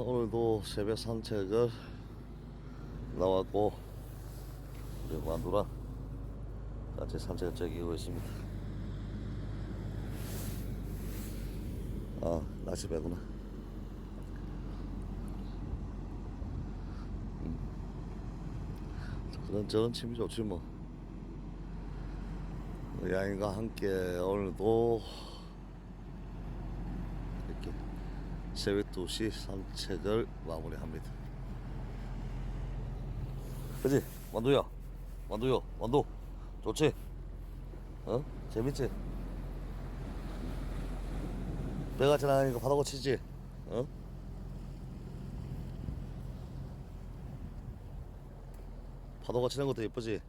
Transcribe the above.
오늘도 새벽 산책을 나왔고 우리 완두랑 같이 산책을 즐기고 있습니다. 아 낚시 배구나. 음. 그런 저런 취미 좋지 뭐. 야인과 함께 오늘도 새벽 2시 산책을 마무리합니다. 그지? 완두야. 완두요. 완두. 좋지? 어? 재밌지? 배가 지나가니까 바다고 치지? 어? 파도가 치는 것도 예쁘지?